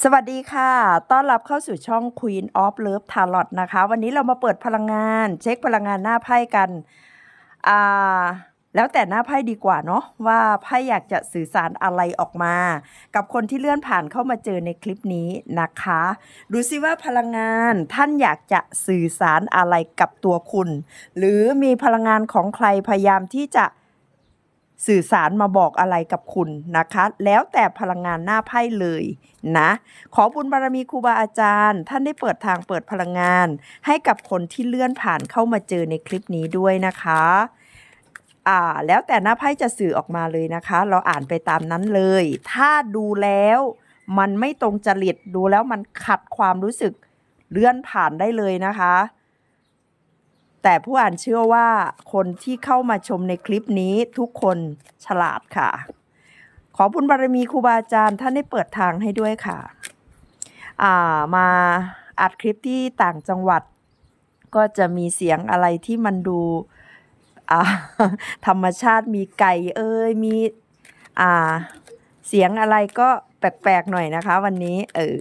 สวัสดีค่ะ ต้อนรับเข้าสู่ช่อง Queen of Love Tarot นะคะ วันนี้เรามาเปิดพลังงาน เช็คพลังงานหน้าไพ่กัน อ่า แล้วแต่หน้าไพ่ดีกว่าเนาะว่าไพ่อยากจะสื่อสารอะไรออกมา กับคนที่เลื่อนผ่านเข้ามาเจอในคลิปนี้นะคะ ดูซิว่าพลังงานท่านอยากจะสื่อสารอะไรกับตัวคุณ หรือมีพลังงานของใครพยายามที่จะ สื่อสารมาบอกอะไรกับคุณนะคะ แล้วแต่พลังงานหน้าไพ่เลยนะ ขอบุญบารมีครูบาอาจารย์ ท่านได้เปิดทางเปิดพลังงาน ให้กับคนที่เลื่อนผ่านเข้ามาเจอในคลิปนี้ด้วยนะคะอ่าแล้วแต่หน้าไพ่จะสื่อออกมาเลยนะคะ เราอ่านไปตามนั้นเลย ถ้าดูแล้วมันไม่ตรงจริตดูแล้วมันขัดความรู้สึกเลื่อนผ่านได้เลยนะคะ แต่ผู้อ่านเชื่อว่าคนที่เข้ามาชมในคลิปนี้ทุกคนฉลาดค่ะ ขอบุญบารมีครูบาอาจารย์ท่านได้เปิดทางให้ด้วยค่ะอ่ามาอัดคลิปที่ต่างจังหวัด ก็จะมีเสียงอะไรที่มันดูธรรมชาติมีไก่เอ้ยมีอ่าเสียงอะไรก็แปลกๆหน่อยนะคะ วันนี้เออ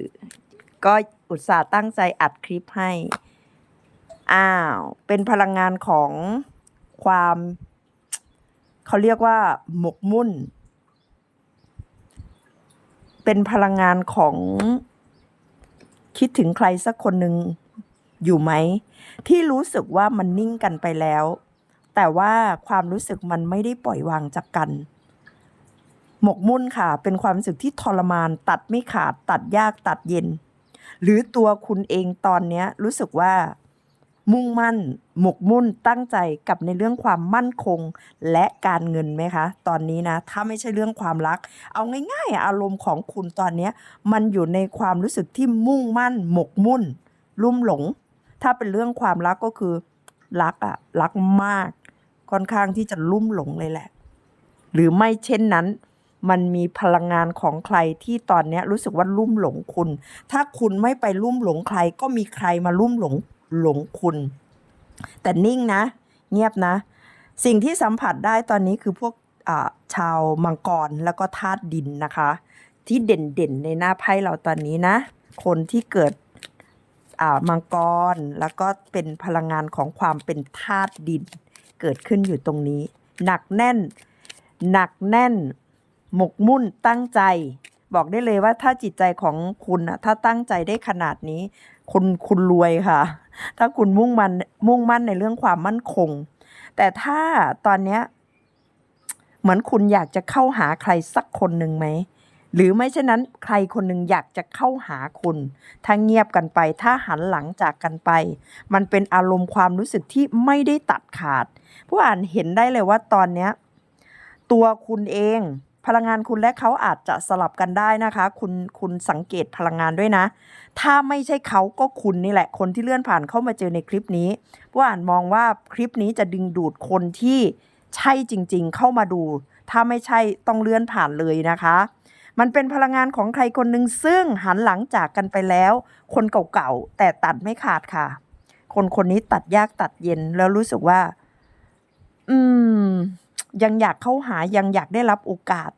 ก็อุตส่าห์ตั้งใจอัดคลิปให้ อ้าว เป็นพลังงานของความเขาเรียกว่า หมกมุ่น เป็นพลังงานของคิดถึงใครสักคนหนึ่งอยู่ไหม ที่รู้สึกว่ามันนิ่งกันไปแล้ว แต่ว่าความรู้สึกมันไม่ได้ปล่อยวางจากกัน หมกมุ่นค่ะ เป็นความรู้สึกที่ทรมาน ตัดไม่ขาดตัดยากตัดเย็น หรือตัวคุณเองตอนนี้รู้สึกว่า มุ่งมั่น หมกมุ่นตั้งใจกับในเรื่องความมั่นคงและการเงินไหมคะ ตอนนี้นะ ถ้าไม่ใช่เรื่องความรัก เอาง่ายๆ อารมณ์ของคุณตอนนี้มันอยู่ในความรู้สึกที่มุ่งมั่น หมกมุ่น ลุ่มหลง ถ้าเป็นเรื่องความรักก็คือ รักอะรักมาก ค่อนข้างที่จะลุ่มหลงเลยแหละ หรือไม่เช่นนั้นมันมีพลังงานของใครที่ตอนนี้รู้สึกว่าลุ่มหลงคุณ ถ้าคุณไม่ไปลุ่มหลงใครก็มีใครมาลุ่มหลง หลงคุณ แต่นิ่งนะ เงียบนะ สิ่งที่สัมผัสได้ตอนนี้คือพวกชาวมังกรแล้วก็ธาตุดินนะคะ ที่เด่นๆในหน้าไพ่เราตอนนี้นะ คนที่เกิดมังกรแล้วก็เป็นพลังงานของความเป็นธาตุดิน เกิดขึ้นอยู่ตรงนี้ หนักแน่น หนักแน่น หมกมุ่นตั้งใจ บอกได้เลยว่าถ้าจิตใจของคุณอะถ้าตั้งใจได้ขนาดนี้ คุณคุณรวยค่ะ ถ้าคุณมุ่งมันมุ่งมั่นในเรื่องความมั่นคง แต่ถ้าตอนเนี้ยเหมือนคุณอยากจะเข้าหาใครสักคนหนึ่งไหมหรือไม่เช่นนั้นใครคนหนึ่งอยากจะเข้าหาคุณ ถ้าเงียบกันไป ถ้าหันหลังจากกันไป มันเป็นอารมณ์ความรู้สึกที่ไม่ได้ตัดขาด ผู้อ่านเห็นได้เลยว่าตอนเนี้ยตัวคุณเอง พลังงานคุณและเขาอาจจะสลับกันได้นะคะ คุณคุณสังเกตพลังงานด้วยนะ ถ้าไม่ใช่เขาก็คุณนี่แหละ คนที่เลื่อนผ่านเข้ามาเจอในคลิปนี้ผู้อ่านมองว่าคลิปนี้จะดึงดูดคนที่ใช่จริง ๆ เข้ามาดู ถ้าไม่ใช่ต้องเลื่อนผ่านเลยนะคะ มันเป็นพลังงานของใครคนหนึ่งซึ่งหันหลังจากกันไปแล้ว คนเก่าๆแต่ตัดไม่ขาดค่ะ คนคนนี้ตัดยากตัดเย็นแล้วรู้สึกว่า อืม ยังอยากเข้าหายังอยากได้รับโอกาส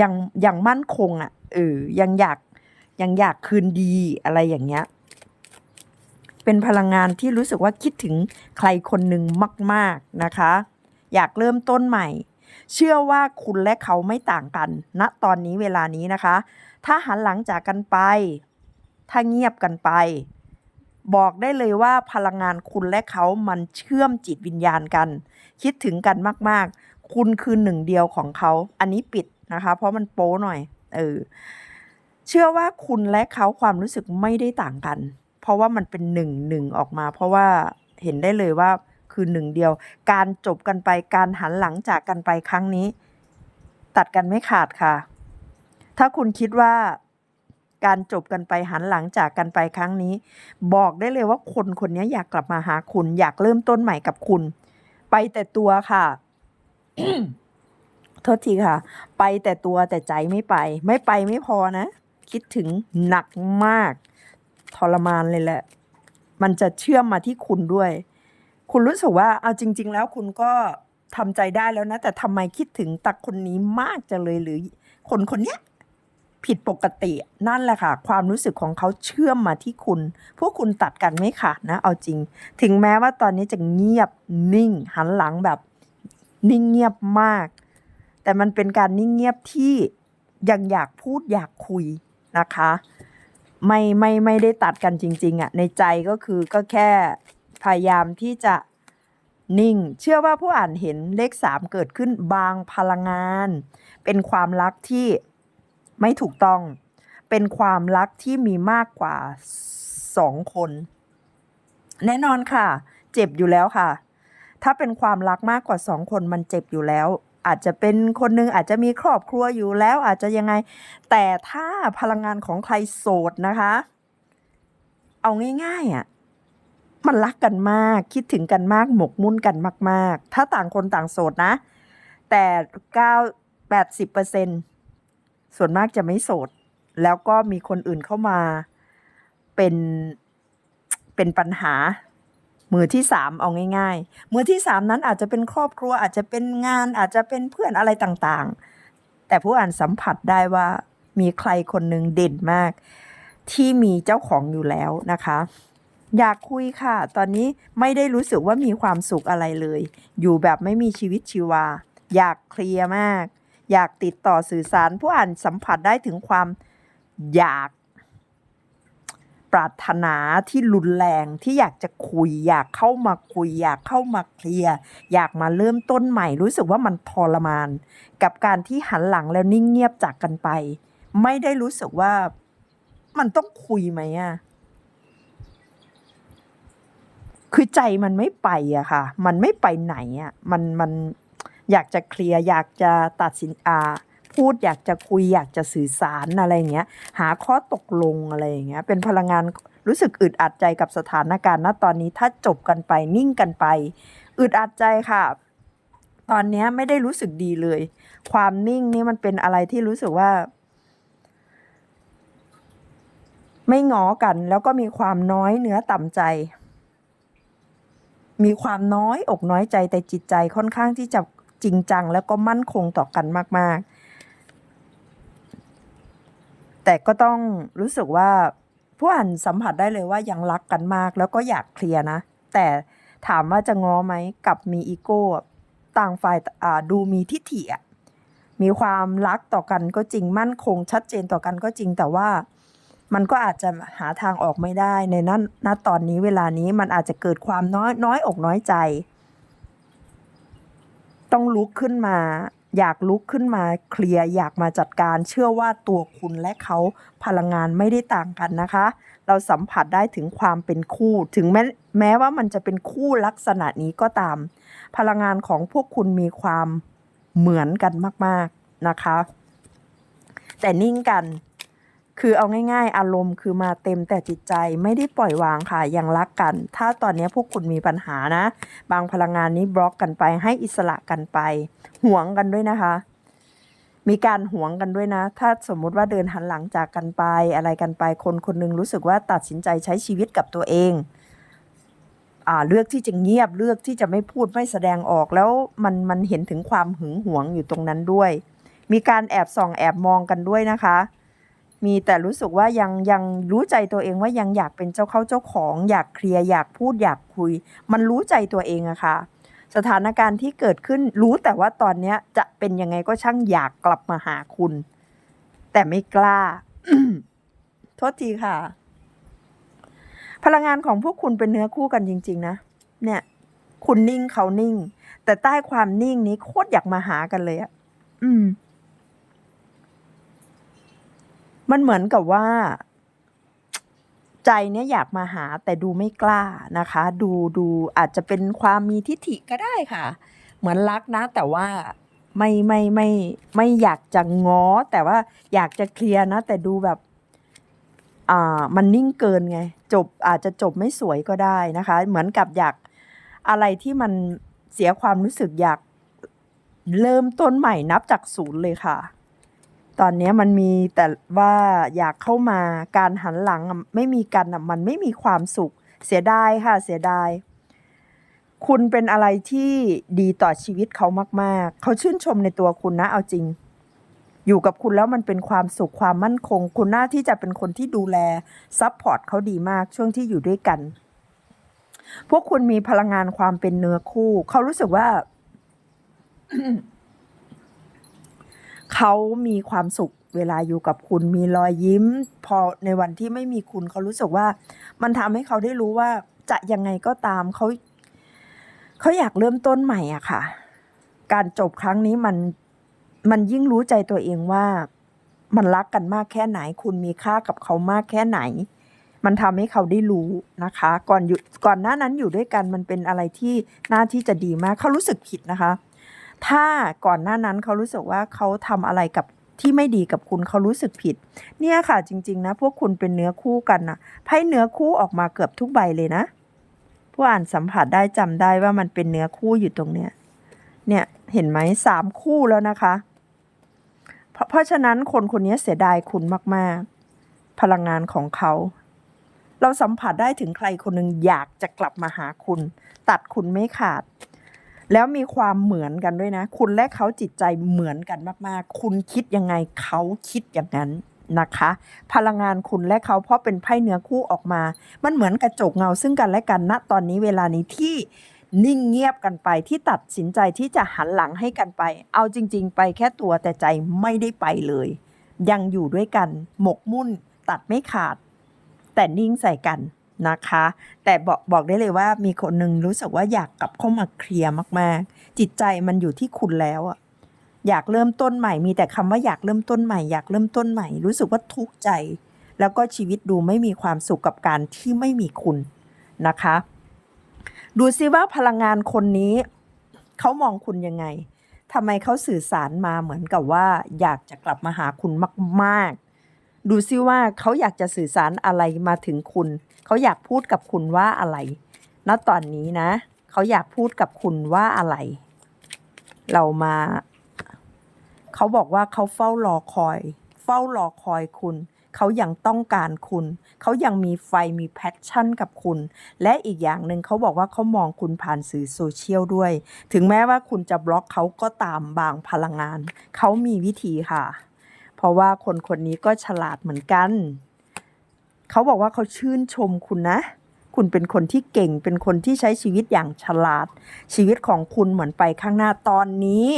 ยังยังมั่นคงอะ่ะเออยังอยากยังอยากคืนดีอะไรอย่างเงี้ย เป็นพลังงานที่รู้สึกว่าคิดถึงใครคนหนึ่งมาก ๆนะคะ อยากเริ่มต้นใหม่ เชื่อว่าคุณและเขาไม่ต่างกันณตอนนี้เวลานี้นะคะ ถ้าหันหลังจากกันไป ถ้าเงียบกันไป บอกได้เลยว่าพลังงานคุณและเขามันเชื่อมจิตวิญญาณกัน คิดถึงกันมาก ๆ คุณคือหนึ่งเดียวของเขา อันนี้ปิดนะคะ เพราะมันโป้หน่อย เออ เชื่อว่าคุณและเขาความรู้สึกไม่ได้ต่างกัน เพราะว่ามันเป็นหนึ่งหนึ่งออกมา เพราะว่าเห็นได้เลยว่าคือหนึ่งเดียว การจบกันไปการหันหลังจากกันไปครั้งนี้ ตัดกันไม่ขาดค่ะ ถ้าคุณคิดว่าการจบกันไปหันหลังจากกันไปครั้งนี้ บอกได้เลยว่าคนคนนี้อยากกลับมาหาคุณ อยากเริ่มต้นใหม่กับคุณ ไปแต่ตัวค่ะ โทษทีค่ะ ไปแต่ตัวแต่ใจไม่ไป ไม่ไปไม่พอนะ คิดถึงหนักมาก ทรมานเลยแหละ มันจะเชื่อมมาที่คุณด้วย คุณรู้สึกว่าเอาจริง ๆ แล้วคุณก็ทำใจได้แล้วนะ แต่ทำไมคิดถึงตักคนนี้มากจังเลยหรือ คนคนเนี้ยผิดปกตินั่นแหละค่ะ ความรู้สึกของเขาเชื่อมมาที่คุณ พวกคุณตัดกันไม่ขาดนะ เอาจริง ถึงแม้ว่าตอนนี้จะเงียบนิ่งหันหลังแบบ นิ่งเงียบมาก แต่มันเป็นการนิ่งเงียบที่ยังอยากพูดอยากคุยนะคะ ไม่ไม่ไม่ได้ตัดกันจริง ๆอะ่ะในใจก็คือก็แค่พยายามที่จะนิ่ง เชื่อว่าผู้อ่านเห็นเลขสามเกิดขึ้นบางพลังงาน เป็นความรักที่ไม่ถูกต้อง เป็นความรักที่มีมากกว่าสองคน แน่นอนค่ะ เจ็บอยู่แล้วค่ะ ถ้าเป็นความรักมากกว่าสองคนมันเจ็บอยู่แล้ว อาจจะเป็นคนหนึงอาจจะมีครอบครัวอยู่แล้วอาจจะยังไง แต่ถ้าพลังงานของใครโสดนะคะ เอาง่ายๆอะมันรักกันมาก คิดถึงกันมาก หมกมุ่นกันมาก ๆ ถ้าต่างคนต่างโสดนะ แต่เก้าแปดสิบเปอร์เซ็นส่วนมากจะไม่โสด แล้วก็มีคนอื่นเข้ามาเป็นเป็นปัญหา มือที่สามเอาง่าย ๆ มือที่สามนั้นอาจจะเป็นครอบครัวอาจจะเป็นงานอาจจะเป็นเพื่อนอะไรต่างๆ แต่ผู้อ่านสัมผัสได้ว่ามีใครคนหนึ่งเด่นมาก ที่มีเจ้าของอยู่แล้วนะคะ อยากคุยค่ะ ตอนนี้ไม่ได้รู้สึกว่ามีความสุขอะไรเลย อยู่แบบไม่มีชีวิตชีวา อยากเคลียร์มาก อยากติดต่อสื่อสาร ผู้อ่านสัมผัสได้ถึงความอยาก ปรารถนาที่รุนแรงที่อยากจะคุย อยากเข้ามาคุย อยากเข้ามาเคลียร์อยากมาเริ่มต้นใหม่ รู้สึกว่ามันทรมาน กับการที่หันหลังแล้วนิ่งเงียบจากกันไป ไม่ได้รู้สึกว่ามันต้องคุยไหมอะคือใจมันไม่ไปอะค่ะ มันไม่ไปไหนอะมันมันอยากจะเคลียร์อยากจะตัดสินอ่า พูดอยากจะคุยอยากจะสื่อสารอะไรเงี้ย หาข้อตกลงอะไรอย่างเงี้ย เป็นพลังงานรู้สึกอึดอัดใจกับสถานการณ์ณตอนนี้ถ้าจบกันไปนิ่งกันไป อึดอัดใจค่ะ ตอนนี้ไม่ได้รู้สึกดีเลย ความนิ่งนี่มันเป็นอะไรที่รู้สึกว่า ไม่งอกัน แล้วก็มีความน้อยเนื้อต่ำใจ มีความน้อยอกน้อยใจแต่จิตใจค่อนข้างที่จะจริงจัง แล้วก็มั่นคงต่อกันมาก ๆ แต่ก็ต้องรู้สึกว่าผู้อ่านสัมผัสได้เลยว่ายังรักกันมาก แล้วก็อยากเคลียร์นะ แต่ถามว่าจะง้อไหมกับมีอีโก้ ต่างฝ่ายดูมีทิฐิอะมีความรักต่อกันก็จริงมั่นคง ชัดเจนต่อกันก็จริงแต่ว่ามันก็อาจจะหาทางออกไม่ได้ในนั้นณตอนนี้เวลานี้มันอาจจะเกิดความน้อยน้อยอกน้อยใจ ต้องลุกขึ้นมา อยากลุกขึ้นมาเคลียร์อยากมาจัดการ เชื่อว่าตัวคุณและเขาพลังงานไม่ได้ต่างกันนะคะ เราสัมผัสได้ถึงความเป็นคู่ ถึงแม้แม้ว่ามันจะเป็นคู่ลักษณะนี้ก็ตาม พลังงานของพวกคุณมีความเหมือนกันมาก ๆนะคะ แต่นิ่งกัน คือเอาง่าย ๆ อารมณ์คือมาเต็มแต่จิตใจไม่ได้ปล่อยวางค่ะยังรักกัน ถ้าตอนนี้พวกคุณมีปัญหานะ บางพลังงานนี้บล็อกกันไปให้อิสระกันไปห่วงกันด้วยนะคะ มีการห่วงกันด้วยนะ ถ้าสมมุติว่าเดินหันหลังจากกันไปอะไรกันไปคนคนหนึงรู้สึกว่าตัดสินใจใช้ชีวิตกับตัวเองอเลือกที่จะเงียบเลือกที่จะไม่พูดไม่แสดงออกแล้วมันมันเห็นถึงความหึงหวงอยู่ตรงนั้นด้วย มีการแอบส่องแอบมองกันด้วยนะคะ มีแต่รู้สึกว่ายังยังรู้ใจตัวเองว่ายังอยากเป็นเจ้าเข้าเจ้าของ อยากเคลียร์อยากพูดอยากคุย มันรู้ใจตัวเองอะค่ะ สถานการณ์ที่เกิดขึ้นรู้แต่ว่าตอนเนี้ยจะเป็นยังไงก็ช่างอยากกลับมาหาคุณ แต่ไม่กล้าโทษทีค่ะ พลังงานของพวกคุณเป็นเนื้อคู่กันจริง ๆ นะเนี่ย คุณนิ่งเขานิ่ง แต่ใต้ความนิ่งนี้โคตรอยากมาหากันเลยอะอืม มันเหมือนกับว่า ใจเนี่ยอยากมาหาแต่ดูไม่กล้านะคะ ดูดูอาจจะเป็นความมีทิฐิก็ได้ค่ะ เหมือนรักนะ แต่ว่าไม่ไม่ไม่ไม่อยากจะง้อ แต่ว่าอยากจะเคลียร์นะ แต่ดูแบบอ่ามันนิ่งเกินไง จบอาจจะจบไม่สวยก็ได้นะคะ เหมือนกับอยากอะไรที่มันเสียความรู้สึกอยากเริ่มต้นใหม่นับจากศูนย์เลยค่ะ ตอนนี้มันมีแต่ว่าอยากเข้ามาการหันหลังไม่มีกันมันไม่มีความสุข เสียดายค่ะเสียดาย คุณเป็นอะไรที่ดีต่อชีวิตเขามาก ๆ เขาชื่นชมในตัวคุณนะเอาจริง อยู่กับคุณแล้วมันเป็นความสุขความมั่นคง คุณหน้าที่จะเป็นคนที่ดูแลซัพพอร์ตเขาดีมากช่วงที่อยู่ด้วยกัน พวกคุณมีพลังงานความเป็นเนื้อคู่ เขารู้สึกว่า เขามีความสุขเวลาอยู่กับคุณมีรอยยิ้ม พอในวันที่ไม่มีคุณเขารู้สึกว่า มันทำให้เขาได้รู้ว่าจะยังไงก็ตามเขาเขาอยากเริ่มต้นใหม่อะค่ะ การจบครั้งนี้มันมันยิ่งรู้ใจตัวเองว่า มันรักกันมากแค่ไหน คุณมีค่ากับเขามากแค่ไหน มันทำให้เขาได้รู้นะคะ ก่อนอยู่ก่อนหน้านั้นอยู่ด้วยกันมันเป็นอะไรที่น่าที่จะดีมากเขารู้สึกผิดนะคะ ถ้าก่อนหน้านั้นเขารู้สึกว่าเขาทำอะไรกับที่ไม่ดีกับคุณเขารู้สึกผิด เนี่ยค่ะจริง ๆ นะ พวกคุณเป็นเนื้อคู่กันนะไพ่เนื้อคู่ออกมาเกือบทุกใบเลยนะผู้อ่านสัมผัสได้จำได้ว่ามันเป็นเนื้อคู่อยู่ตรงเนี้ยเนี่ยเห็นไหมสามคู่แล้วนะคะ เพราะเพราะฉะนั้นคนคนนี้เสียดายคุณมาก ๆ พลังงานของเขาเราสัมผัสได้ถึงใครคนหนึ่งอยากจะกลับมาหาคุณ ตัดคุณไม่ขาด แล้วมีความเหมือนกันด้วยนะ คุณและเขาจิตใจเหมือนกันมากๆ คุณคิดยังไงเขาคิดอย่างนั้นนะคะ พลังงานคุณและเขาเพราะเป็นไพ่เนื้อคู่ออกมา มันเหมือนกระจกเงาซึ่งกันและกันณตอนนี้เวลานี้ที่นิ่งเงียบกันไปที่ตัดสินใจที่จะหันหลังให้กันไป เอาจริง ๆ ไปแค่ตัวแต่ใจไม่ได้ไปเลย ยังอยู่ด้วยกัน หมกมุ่น ตัดไม่ขาด แต่นิ่งใส่กัน นะคะ แต่บอกบอกได้เลยว่ามีคนหนึ่งรู้สึกว่าอยากกลับเข้ามาเคลียร์มาก ๆ จิตใจมันอยู่ที่คุณแล้วอะอยากเริ่มต้นใหม่มีแต่คำว่าอยากเริ่มต้นใหม่อยากเริ่มต้นใหม่ รู้สึกว่าทุกข์ใจ แล้วก็ชีวิตดูไม่มีความสุขกับการที่ไม่มีคุณนะคะ ดูซิว่าพลังงานคนนี้เขามองคุณยังไงทำไมเขาสื่อสารมาเหมือนกับว่า อยากจะกลับมาหาคุณมาก ๆ ดูซิว่าเขาอยากจะสื่อสารอะไรมาถึงคุณ เขาอยากพูดกับคุณว่าอะไร ณ ตอนนี้นะ เขาอยากพูดกับคุณว่าอะไร เรามา เขาบอกว่าเขาเฝ้ารอคอย เฝ้ารอคอยคุณ เขายังต้องการคุณ เขายังมีไฟมีแพชชั่นกับคุณ และอีกอย่างหนึ่งเขาบอกว่าเขามองคุณผ่านสื่อโซเชียลด้วย ถึงแม้ว่าคุณจะบล็อกเขาก็ตามบางพลังงาน เขามีวิธีค่ะ เพราะว่าคนคนนี้ก็ฉลาดเหมือนกัน เขาบอกว่าเขาชื่นชมคุณนะ คุณเป็นคนที่เก่ง เป็นคนที่ใช้ชีวิตอย่างฉลาด ชีวิตของคุณเหมือนไปข้างหน้าตอนนี้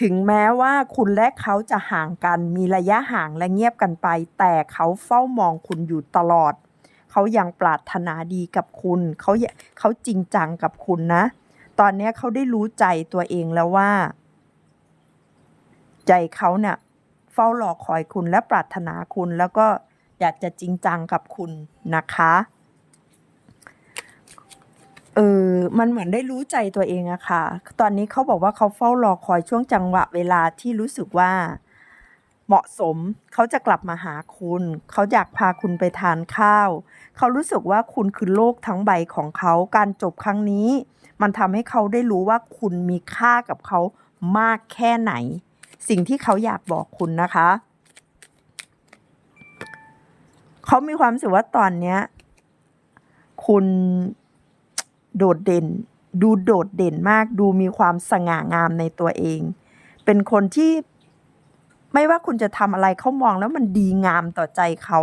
ถึงแม้ว่าคุณและเขาจะห่างกัน มีระยะห่างและเงียบกันไป แต่เขาเฝ้ามองคุณอยู่ตลอด เขายังปรารถนาดีกับคุณ เขาเขาจริงจังกับคุณนะ ตอนนี้เขาได้รู้ใจตัวเองแล้วว่า ใจเขาเนี่ยเฝ้ารอคอยคุณและปรารถนาคุณแล้วก็ อยากจะจริงจังกับคุณนะคะเออมันเหมือนได้รู้ใจตัวเองอะค่ะ ตอนนี้เขาบอกว่าเขาเฝ้ารอคอยช่วงจังหวะเวลาที่รู้สึกว่าเหมาะสม เขาจะกลับมาหาคุณ เขาอยากพาคุณไปทานข้าว เขารู้สึกว่าคุณคือโลกทั้งใบของเขา การจบครั้งนี้ มันทำให้เขาได้รู้ว่าคุณมีค่ากับเขามากแค่ไหน สิ่งที่เขาอยากบอกคุณนะคะ เขามีความรู้สึกว่าตอนเนี้ย คุณโดดเด่น ดูโดดเด่นมาก ดูมีความสง่างามในตัวเอง เป็นคนที่ไม่ว่าคุณจะทำอะไรเขามองแล้วมันดีงามต่อใจเขา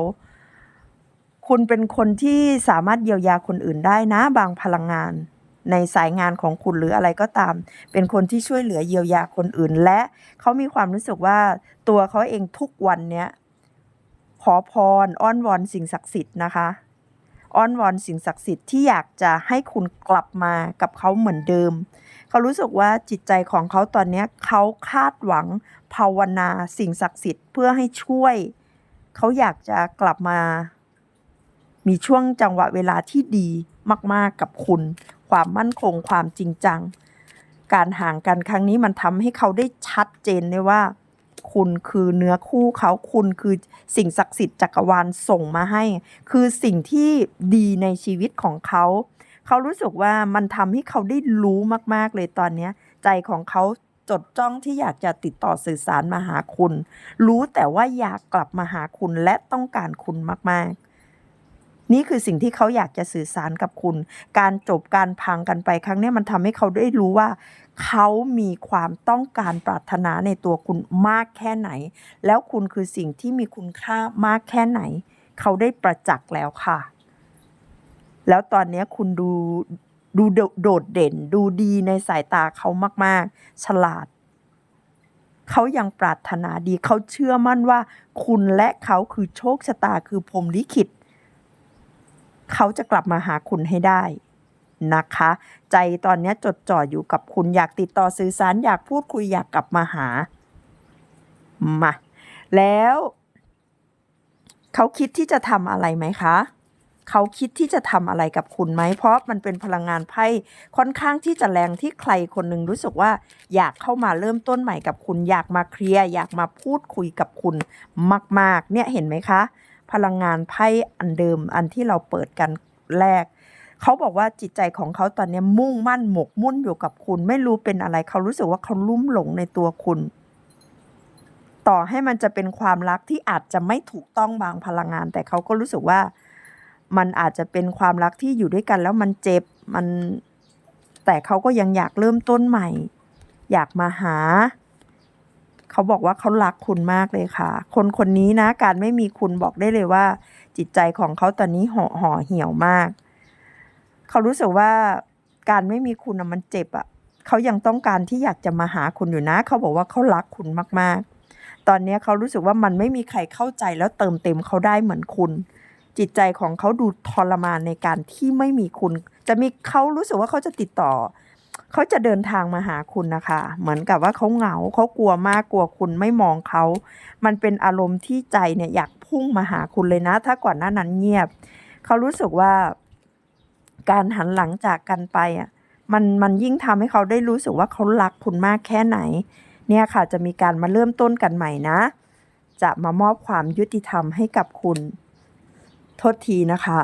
คุณเป็นคนที่สามารถเยียวยาคนอื่นได้นะ บางพลังงาน ในสายงานของคุณหรืออะไรก็ตาม เป็นคนที่ช่วยเหลือเยียวยาคนอื่น และเขามีความรู้สึกว่าตัวเขาเองทุกวันเนี้ย ขอพรอ้อนวอนสิ่งศักดิ์สิทธิ์นะคะ อ้อนวอนสิ่งศักดิ์สิทธิ์ที่อยากจะให้คุณกลับมากับเขาเหมือนเดิม เขารู้สึกว่าจิตใจของเขาตอนนี้เขาคาดหวังภาวนาสิ่งศักดิ์สิทธิ์เพื่อให้ช่วย เขาอยากจะกลับมา มีช่วงจังหวะเวลาที่ดีมาก ๆกับคุณ ความมั่นคงความจริงจัง การห่างกันครั้งนี้มันทำให้เขาได้ชัดเจนเลยว่า คุณคือเนื้อคู่เขาคุณคือสิ่งศักดิ์สิทธิ์จักรวาลส่งมาให้ คือสิ่งที่ดีในชีวิตของเขาเขารู้สึกว่ามันทำให้เขาได้รู้มากๆเลยตอนนี้ใจของเขาจดจ้องที่อยากจะติดต่อสื่อสารมาหาคุณ รู้แต่ว่าอยากกลับมาหาคุณและต้องการคุณมากๆ นี่คือสิ่งที่เขาอยากจะสื่อสารกับคุณ การจบการพังกันไปครั้งนี้มันทำให้เขาได้รู้ว่า เขามีความต้องการปรารถนาในตัวคุณมากแค่ไหน แล้วคุณคือสิ่งที่มีคุณค่ามากแค่ไหน เขาได้ประจักษ์แล้วค่ะ แล้วตอนนี้คุณดูดูโดดเด่น ดูดีในสายตาเขามาก ๆ ฉลาด เขายังปรารถนาดี เขาเชื่อมั่นว่า คุณและเขาคือโชคชะตาคือพรหมลิขิต เขาจะกลับมาหาคุณให้ได้ นะคะ ใจตอนนี้จดจ่ออยู่กับคุณอยากติดต่อสื่อสารอยากพูดคุยอยากกลับมาหามาแล้วเขาคิดที่จะทำอะไรไหมคะเขาคิดที่จะทำอะไรกับคุณไหม เพราะมันเป็นพลังงานไพ่ค่อนข้างที่จะแรงที่ใครคนหนึ่งรู้สึกว่า อยากเข้ามาเริ่มต้นใหม่กับคุณ อยากมาเคลียร์อยากมาพูดคุยกับคุณมาก ๆ เนี่ยเห็นไหมคะ พลังงานไพ่อันเดิมอันที่เราเปิดกันแรก เขาบอกว่าจิตใจของเขาตอนนี้มุ่งมั่นหมกมุ่นอยู่กับคุณ ไม่รู้เป็นอะไร เขารู้สึกว่าเขาลุ่มหลงในตัวคุณ ต่อให้มันจะเป็นความรักที่อาจจะไม่ถูกต้องบางพลังงาน แต่เขาก็รู้สึกว่ามันอาจจะเป็นความรักที่อยู่ด้วยกัน แล้วมันเจ็บมัน แต่เขาก็ยังอยากเริ่มต้นใหม่ อยากมาหา เขาบอกว่าเขารักคุณมากเลยค่ะ คนคนนี้นะ การไม่มีคุณบอกได้เลยว่า จิตใจของเขาตอนนี้ห่อห่อเหี่ยวมาก เขารู้สึกว่าการไม่มีคุณมันเจ็บอะ่ะเขายังต้องการที่อยากจะมาหาคุณอยู่นะ เขาบอกว่าเขารักคุณมากๆ ตอนนี้เขารู้สึกว่ามันไม่มีใครเข้าใจแล้วเติมเต็มเขาได้เหมือนคุณ จิตใจของเขาดูทรมานในการที่ไม่มีคุณ จะมีเขารู้สึกว่าเขาจะติดต่อ เขาจะเดินทางมาหาคุณนะคะ เหมือนกับว่าเขาเหงาเขากลัวมากกลัวคุณไม่มองเขา มันเป็นอารมณ์ที่ใจเนี่ยอยากพุ่งมาหาคุณเลยนะ ถ้าก่อนหน้านั้นเงียบ เขารู้สึกว่า การหันหลังจากกันไปอะมันมันยิ่งทำให้เขาได้รู้สึกว่าเขารักคุณมากแค่ไหน เนี่ยค่ะจะมีการมาเริ่มต้นกันใหม่นะ จะมามอบความยุติธรรมให้กับคุณ โทษทีนะคะ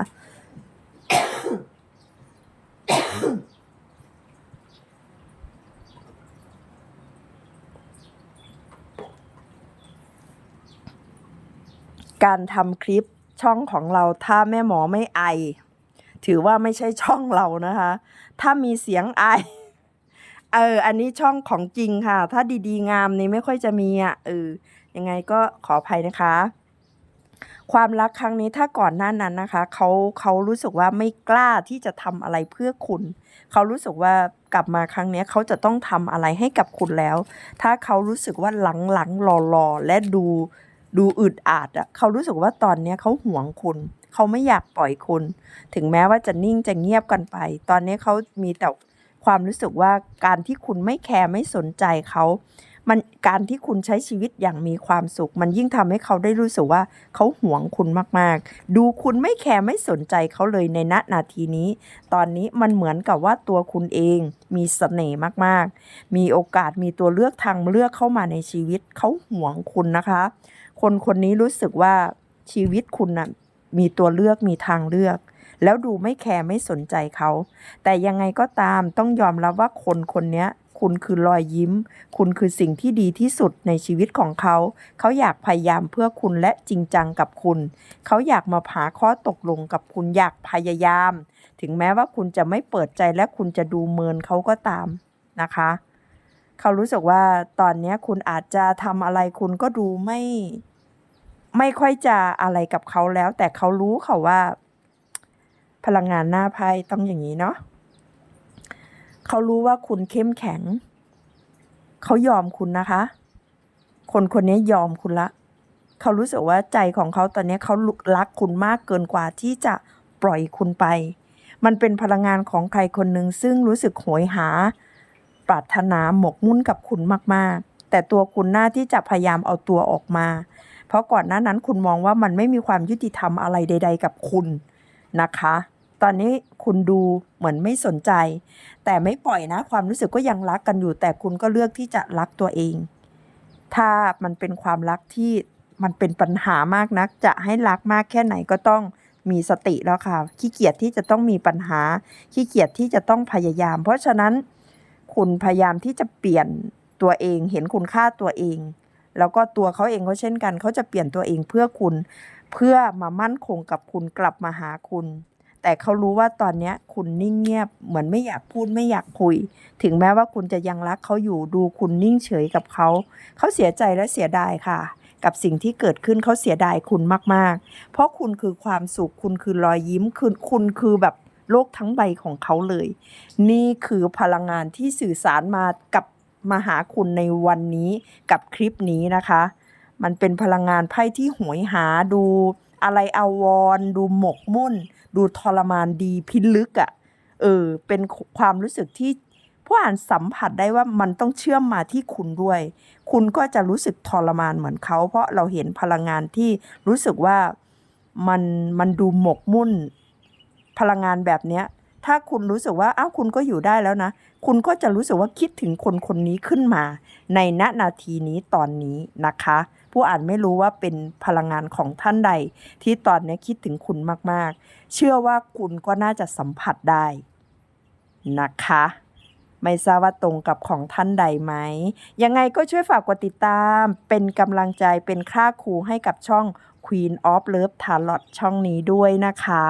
การทำคลิปช่องของเราถ้าแม่หมอไม่ไอ ถือว่าไม่ใช่ช่องเรานะคะ ถ้ามีเสียงไอเออ อันนี้ช่องของจริงค่ะ ถ้าดีๆ งามนี่ไม่ค่อยจะมีอะเออ ยังไงก็ขออภัยนะคะ ความรักครั้งนี้ถ้าก่อนหน้านั้นนะคะเขาเขารู้สึกว่าไม่กล้าที่จะทำอะไรเพื่อคุณ เขารู้สึกว่ากลับมาครั้งนี้เขาจะต้องทำอะไรให้กับคุณแล้ว ถ้าเขารู้สึกว่าหลังหลังรอรอและดู ดูอึดอัดอะเขารู้สึกว่าตอนนี้เขาห่วงคุณเขาไม่อยากปล่อยคุณ ถึงแม้ว่าจะนิ่งจะเงียบกันไป ตอนนี้เขามีแต่ความรู้สึกว่าการที่คุณไม่แคร์ไม่สนใจเขามันการที่คุณใช้ชีวิตอย่างมีความสุข มันยิ่งทำให้เขาได้รู้สึกว่าเขาห่วงคุณมากๆ ดูคุณไม่แคร์ไม่สนใจเขาเลยในณนาทีนี้ ตอนนี้มันเหมือนกับว่าตัวคุณเองมีเสน่ห์มากๆ มีโอกาสมีตัวเลือกทางเลือกเข้ามาในชีวิตเขาห่วงคุณนะคะ คนคนนี้รู้สึกว่าชีวิตคุณน่ะมีตัวเลือกมีทางเลือก แล้วดูไม่แคร์ไม่สนใจเขา แต่ยังไงก็ตามต้องยอมรับว่าคนคนนี้คุณคือรอยยิ้ม คุณคือสิ่งที่ดีที่สุดในชีวิตของเขา เขาอยากพยายามเพื่อคุณและจริงจังกับคุณ เขาอยากมาหาข้อตกลงกับคุณอยากพยายาม ถึงแม้ว่าคุณจะไม่เปิดใจและคุณจะดูเมินเขาก็ตามนะคะ เขารู้สึกว่าตอนนี้คุณอาจจะทำอะไรคุณก็ดูไม่ ไม่ค่อยจะอะไรกับเขาแล้ว แต่เขารู้ค่ะว่า พลังงานหน้าไพ่ต้องอย่างนี้เนาะเขารู้ว่าคุณเข้มแข็ง เขายอมคุณนะคะ คนคนนี้ยอมคุณละ เขารู้สึกว่าใจของเขาตอนนี้เขารักคุณมากเกินกว่าที่จะปล่อยคุณไป มันเป็นพลังงานของใครคนหนึ่งซึ่งรู้สึกโหยหา ปรารถนาหมกมุ่นกับคุณมาก ๆ แต่ตัวคุณหน้าที่จะพยายามเอาตัวออกมา เพราะก่อนหน้านั้นคุณมองว่ามันไม่มีความยุติธรรมอะไรใด ๆ กับคุณนะคะ ตอนนี้คุณดูเหมือนไม่สนใจ แต่ไม่ปล่อยนะ ความรู้สึกก็ยังรักกันอยู่ แต่คุณก็เลือกที่จะรักตัวเอง ถ้ามันเป็นความรักที่มันเป็นปัญหามากนัก จะให้รักมากแค่ไหนก็ต้องมีสติแล้วค่ะ ขี้เกียจที่จะต้องมีปัญหา ขี้เกียจที่จะต้องพยายาม เพราะฉะนั้น คุณพยายามที่จะเปลี่ยนตัวเอง เห็นคุณค่าตัวเอง แล้วก็ตัวเขาเองก็เช่นกัน เขาจะเปลี่ยนตัวเองเพื่อคุณ เพื่อมามั่นคงกับคุณกลับมาหาคุณ แต่เขารู้ว่าตอนนี้คุณนิ่งเงียบ เหมือนไม่อยากพูดไม่อยากคุย ถึงแม้ว่าคุณจะยังรักเขาอยู่ดูคุณนิ่งเฉยกับเขา เขาเสียใจและเสียดายค่ะกับสิ่งที่เกิดขึ้นเขาเสียดายคุณมาก ๆ เพราะคุณคือความสุข คุณคือรอยยิ้ม คุณคุณคือแบบโลกทั้งใบของเขาเลย นี่คือพลังงานที่สื่อสารมากับ มาหาคุณในวันนี้กับคลิปนี้นะคะ มันเป็นพลังงานไพ่ที่หวยหาดูอะไรอาวรดูหมกมุ่น ดูทรมานดีพิลึกอะ่ะเออเป็นความรู้สึกที่ผู้อ่านสัมผัสได้ว่ามันต้องเชื่อมมาที่คุณด้วย คุณก็จะรู้สึกทรมานเหมือนเขา เพราะเราเห็นพลังงานที่รู้สึกว่ามันมันดูหมกมุ่น พลังงานแบบเนี้ย ถ้าคุณรู้สึกว่าอ้าวคุณก็อยู่ได้แล้วนะ คุณก็จะรู้สึกว่าคิดถึงคนคนนี้ขึ้นมา ในณนาทีนี้ตอนนี้นะคะ ผู้อ่านไม่รู้ว่าเป็นพลังงานของท่านใด ที่ตอนนี้คิดถึงคุณมากๆ เชื่อว่าคุณก็น่าจะสัมผัสได้นะคะ ไม่ทราบว่าตรงกับของท่านใดไหม ยังไงก็ช่วยฝากกดติดตาม เป็นกำลังใจเป็นค่าครูให้กับช่อง Queen of Love Tarot ช่องนี้ด้วยนะคะ